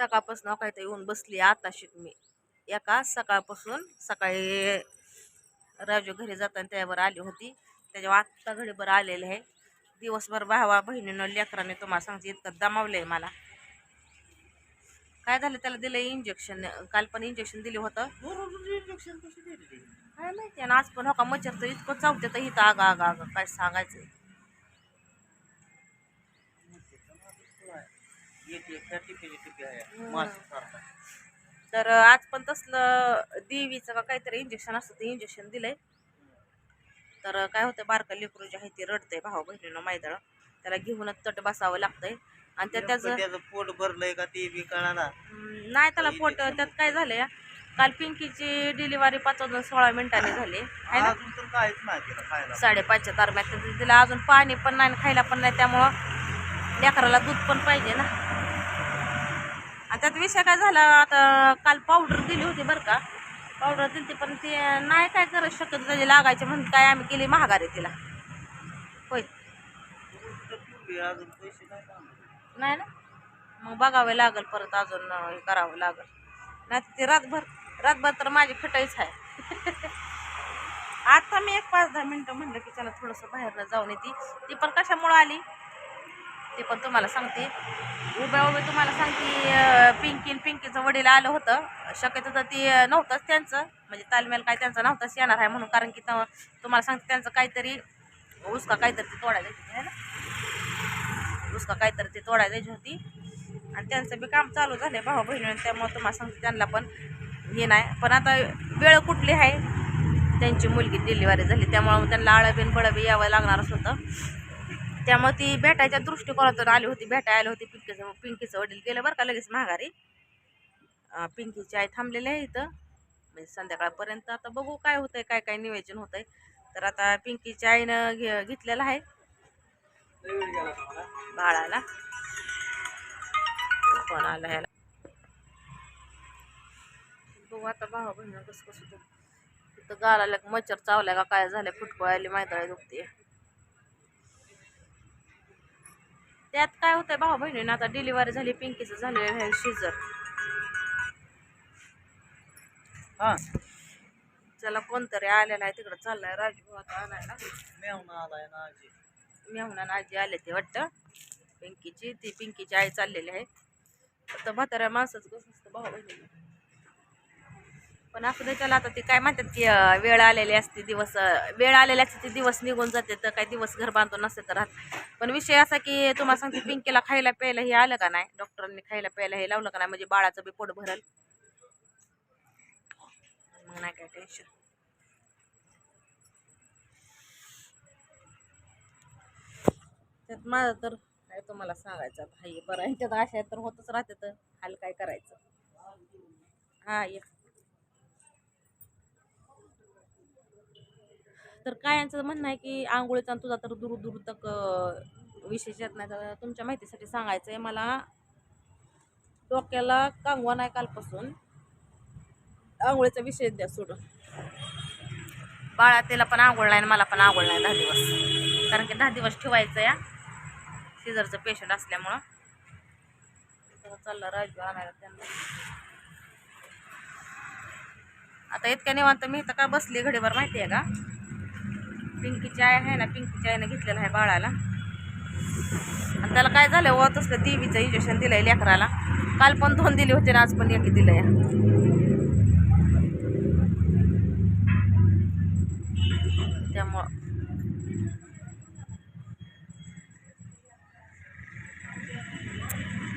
सकाळपासून काय तर येऊन बसली आताशी मी एका सकाळपासून सकाळी राजू घरी जाताना त्यावर आली होती. त्याच्यावर आत्ता घडीभर आलेले आहे. दिवसभर भावा बहिणीनं लेकराने तुम्हाला सांगते इतकं दमावलंय मला. काय झालं त्याला दिलं इंजेक्शन काल पण इंजेक्शन दिलं होतं. इंजेक्शन काय माहिती आणि आज पण हो का मच्छर तर इतकं चावते तर इथं आगा आगा आगा. काय सांगायचं तर आज पण तसलं देवीचं का काहीतरी इंजेक्शन असतं ते इंजेक्शन दिलंय. तर काय होतं बारका लेकरू जे आहे ते रडतंय भाऊ बहिणीनं मैदळ त्याला घेऊनच तट बसावं लागतंय. आणि त्या त्याचं पोट भरलंय का ते बी नाही त्याला पोट त्यात काय झालंय काल पिंकीची डिलिव्हरी पाच वाजून सोळा मिनिटांनी झाली. साडेपाचच्या दरम्यान तर तिला अजून पाणी पण नाही खायला पण नाही त्यामुळं लेकराला दूध पण पाहिजे ना. आणि त्यात विषय काय झाला आता काल पावडर दिली होती बरं का. पावडर दिली होती पण ते नाही काय करत शकत त्याची लागायचे म्हणून काय आम्ही केली महागारी तिला. होय. नाही ना? मग बघावे लागल परत अजून हे करावं लागल. नाही ते रातभर रातभर तर माझी खटाईच आहे. आता मी एक पाच दहा मिनटं म्हणलं की चला थोडंसं बाहेरनं जाऊन येते. ती पण कशामुळं आली? ते पण तुम्हाला सांगते. उभ्या उभे तुम्हाला सांगते पिंकी पिंकीचं वडील आलं होतं. शक्यतो तर ती नव्हतंच त्यांचं. म्हणजे तालमेल काय त्यांचं नव्हतंच येणार आहे म्हणून. कारण की तुम्हाला सांगते त्यांचं काहीतरी उसका काहीतरी ते तोडायला आहे ना? उसका काहीतरी ती तोडायला द्यायची होती. आणि त्यांचं बी काम चालू झालं भाऊ बहिणी त्यामुळे तुम्हाला सांगते त्यांना पण हे नाही. पण आता वेळ कुठली आहे? त्यांची मुलगी डिलिव्हरी झाली. त्यामुळं मग त्यांना आळबीन बळबी यावं लागणारच होतं. त्यामुळे ती भेटायच्या दृष्टिकोनातून आली होती भेटायला आली होती पिंकीचं पिंकीचं वडील गेलं बरं का लगेच माघारी. पिंकीची आई थांबलेली आहे इथं. म्हणजे संध्याकाळपर्यंत आता बघू काय होतंय काय काय नियोजन होतंय. तर आता पिंकीच्या आईनं घे घेतलेलं आहे. बाळाला. फोन आला ह्याला. बघू आता भावा बहिण कसं कसं तिथं गाळाला मच्छर चावलाय का काय झालंय आली माहिती दुखते त्यात काय होतंय भाऊ बहिणीनं आता डिलिव्हरी झाली पिंकीचं झालेलं आहे शिजर हा. चला कोणतरी आलेला आहे तिकडं चाललाय राजू आता आणायला मेवना आलाय ना आजी. मेहुणा आजी आले ते वाटतं. पिंकीची ती पिंकीची आई चाललेली आहे. फक्त म्हाताऱ्या माणसाचं कसं असतं भाऊ बहिणीला पण असू दे चला आता ते काय म्हणतात की वेळ आलेली असते दिवस वेळ आलेली असते ते दिवस निघून जाते तर काही दिवस घर बांधून नसते तर राहत पण विषय असा की तुम्हाला सांगते पिंकीला खायला प्यायला हे आलं का नाही? डॉक्टरांनी खायला प्यायला हे लावलं का नाही? म्हणजे बाळाचं बी पोट भरल. मग नाही काय टेन्शन त्यात माझं तर काय तुम्हाला सांगायचं भाई बरं ह्याच्यात त्यात अशा तर होतच राहते तर हाल काय करायचं? हा एक तर काय यांचं म्हणणं आहे की आंघोळीचा तुझा तर दूर दूर तक विशेष येत नाही. तर तुमच्या माहितीसाठी सांगायचं आहे मला डोक्याला कांगवा नाही कालपासून. आंघोळीचा विषय द्या सोडून. बाळा तिला पण आंघोळ नाही आणि मला पण आंघोळ नाही दहा दिवस. कारण की दहा दिवस ठेवायचं या. सिझरचं पेशंट असल्यामुळं. तर राजू आणायला त्यांना. आता इतक्या निवांत मी इथं का बसली घडीभर माहिती आहे का? पिंकीची चाय आहे ना पिंकी आईनं घेतलेला आहे बाळाला. आणि त्याला काय झालं व तसलं देवीचं इंजेक्शन दिलंय लेकराला. काल पण दोन दिले होते ना आज पण एक दिलंय. त्यामुळं.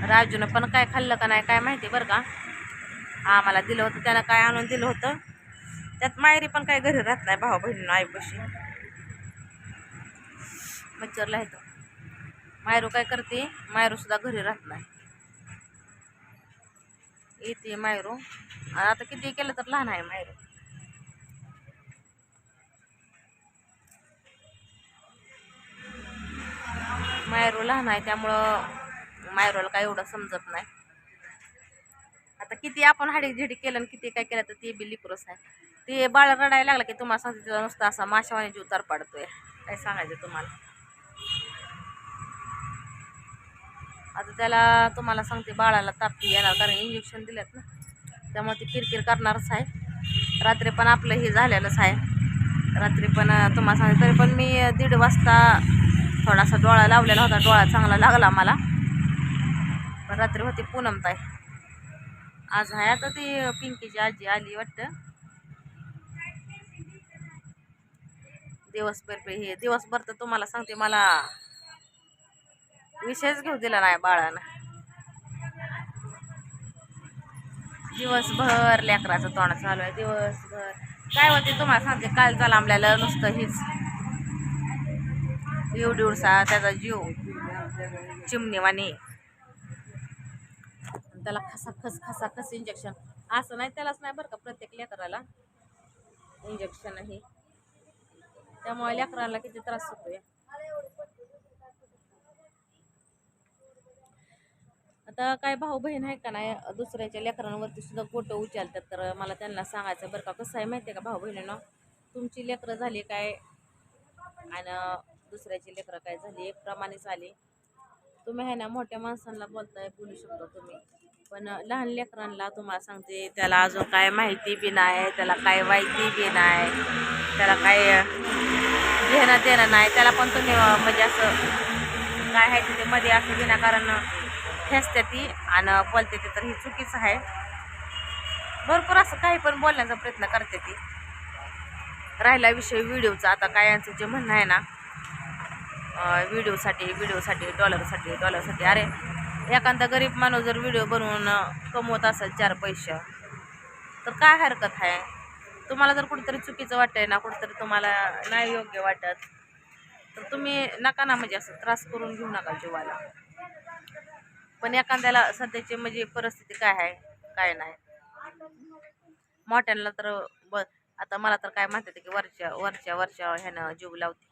राजूनं पण काय खाल्लं का नाही काय माहिती बरं का? आम्हाला दिलं होतं त्यानं काय आणून दिलं होतं? त्यात मायरी पण काय घरी राहत नाही भाऊ बहिणीनं आईपाशी. मच्छरला येतं मायरू काय करते? मायरू सुद्धा घरी राहत नाही. येते मायरू. आणि आता किती केलं तर लहान आहे मायरू. मायरू लहान आहे त्यामुळं मायरूला काय एवढं समजत नाही. आता किती आपण हाडी झिडी केलं आणि किती काय केलं तर ते बी लिकरूच आहे. ते बाळ रडायला लागलं की तुम्हाला सांगते नुसतं असा माशावाने जीव तर पडतोय काय सांगायचं तुम्हाला? आता त्याला तुम्हाला सांगते बाळाला ताप येणार कारण इंजेक्शन दिलेत ना. त्यामुळे ते किरकिर करणारच आहे. रात्री पण आपलं हे झालेलंच आहे. रात्री पण तुम्हाला सांगते तरी पण मी दीड वाजता थोडासा डोळा लावलेला होता. डोळा चांगला लागला मला. पण रात्री होती पूनमताई. आज आहे आता ती पिंकीची आजी आली वाटतं. दिवसभर पे हे दिवसभर तर तुम्हाला सांगते मला विषयच घेऊ दिला नाही बाळानं. दिवसभर लेकराचं तोंड चालू आहे दिवसभर. काय होते तुम्हाला सांगते काल झालं आपल्याला नुसतं हीच. एवढ त्याचा जीव. चिमणीवाणी. त्याला खसा खस खसा खस इंजेक्शन असं नाही त्यालाच नाही बरं का प्रत्येक लेकराला. इंजेक्शन हे त्यामुळे लेकराला किती त्रास होतोय. आता काय भाऊ बहीण आहे का नाही दुसऱ्याच्या लेकरांवरती सुद्धा गोटं उचलतात. तर मला त्यांना सांगायचं बरं का कसं आहे माहिती आहे का भाऊ बहिणीनं तुमची लेकरं झाली काय? आणि दुसऱ्याची लेकरं काय झाली? एक प्रमाणेच आली. तुम्ही आहे ना मोठ्या माणसांना बोलताय बोलू शकता तुम्ही. पण लहान लेकरांना तुम्हाला सांगते त्याला अजून काय माहिती बी नाही त्याला काय माहिती बी नाही त्याला काय घेणं देणं नाही त्याला पण तुम्ही म्हणजे असं काय आहे तिथे मध्ये असं विनाकारण खेचते ती आणि बोलते ती तर ही चुकीचं आहे. भरपूर असं काही पण बोलण्याचा प्रयत्न करते ती. राहिला विषय व्हिडिओचा आता काय यांचं जे म्हणणं आहे ना व्हिडिओसाठी व्हिडिओसाठी डॉलरसाठी डॉलरसाठी. अरे एखादा गरीब माणूस जर व्हिडिओ बनवून कमवत असेल चार पैसे तर काय हरकत आहे? तुम्हाला जर कुठेतरी चुकीचं वाटतंय ना कुठेतरी तुम्हाला नाही योग्य वाटत तर तुम्ही नका ना म्हणजे असं त्रास करून घेऊ नका जीवाला. पण एखाद्याला सध्याची म्हणजे परिस्थिती काय आहे? काय नाही. मोठ्यांना तर ब आता मला तर काय म्हणते की वरच्या वरच्या वरच्या ह्यानं जीव लावते.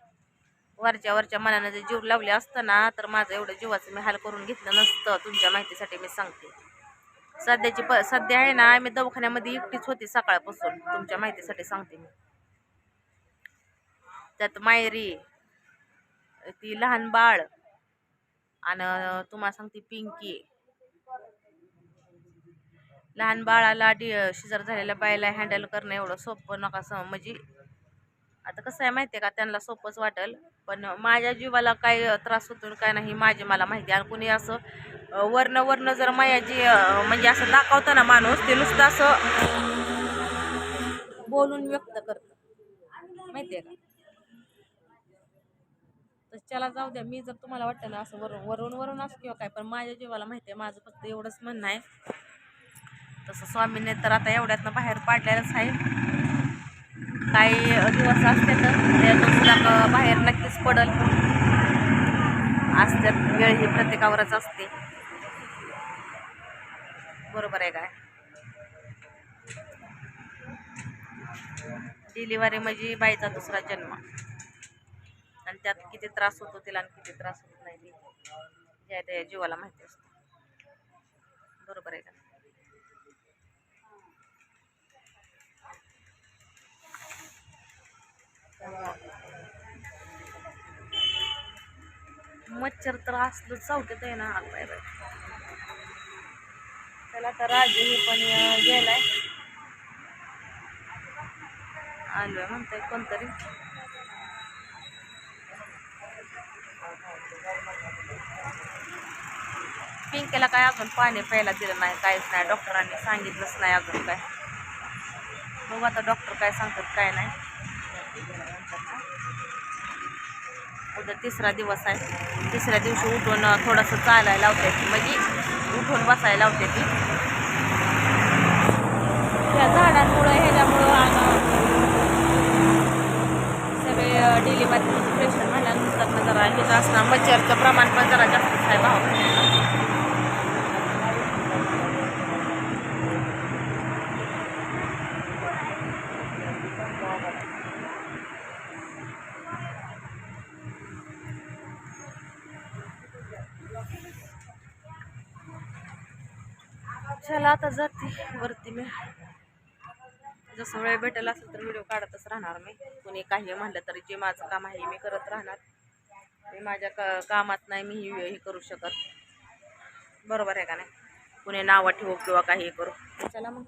वरच्या वरच्या मनानं जर जीव लावले असतं ना तर माझं एवढं जीवाचं मी हाल करून घेतलं नसतं. तुमच्या माहितीसाठी मी सांगते. सध्याची प सध्या आहे ना मी दवाखान्यामध्ये एकटीच होती सकाळपासून. तुमच्या माहितीसाठी सांगते मी. त्यात मायरी ती लहान बाळ आणि तुम्हाला सांगते पिंकी. लहान बाळाला डि शिजर झालेल्या बाईला हँडल करणं एवढं सोपं नका सम म्हणजे आता कसं आहे माहिती आहे का त्यांना सोपंच वाटेल. पण माझ्या जीवाला काय त्रास होतो काय नाही माझी मला माहिती आहे. आणि कुणी असं वर्ण वर्ण जर माझ्या जी म्हणजे असं दाखवतं ना माणूस ते नुसतं असं बोलून व्यक्त करतं. माहिती आहे का? तर चला जाऊ द्या. मी जर तुम्हाला वाटतं ना असं वरून वरून वरून असं किंवा काय पण माझ्या जीवाला माहिती आहे माझं फक्त एवढंच म्हणणं आहे. तसं स्वामीने तर आता एवढ्यातनं बाहेर पाडलेलंच आहे. काही दिवस असते तर त्यातून सुद्धा बाहेर नक्कीच पडल. असत्यात वेळ ही प्रत्येकावरच असते. बरोबर आहे काय? डिलिव्हरी म्हणजे बाईचा दुसरा जन्म. आणि त्यात किती त्रास होतो तिला आणि किती त्रास होत नाही ती. त्या त्या जीवाला माहिती असतं. बरोबर आहे का? मच्छर तर असलं चावतात आहे ना आग बाय त्याला तर राजे हे पण गेलाय. आलोय म्हणतोय कोणतरी. पिंकेला काय अजून पाणी प्यायला दिलं नाही काहीच नाही. डॉक्टरांनी सांगितलंच नाही अजून काय. बघू आता डॉक्टर काय सांगतात काय नाही. उद्या तिसरा दिवस आहे. तिसऱ्या दिवशी उठून थोडंसं चालायला लावते ती म्हणजे उठून बसायला लावते ती. त्या झाडांमुळं ह्याच्यामुळं सगळे सगळे डिलिव्हरीचं प्रेशर म्हणल्यानंतर ना जरा हे असणार मच्छरचं प्रमाण पण जरा जास्तच आहे भाव. चला आता जाते वरती मी. जसं वेळ भेटेल असेल तर व्हिडिओ काढतच राहणार मी. कुणी काही म्हणलं तरी जे माझं काम आहे मी करत राहणार. मी माझ्या का कामात नाही मी हे हे करू शकत. बरोबर आहे का नाही? कुणी नावं ठेवू किंवा काही करू. चला मग.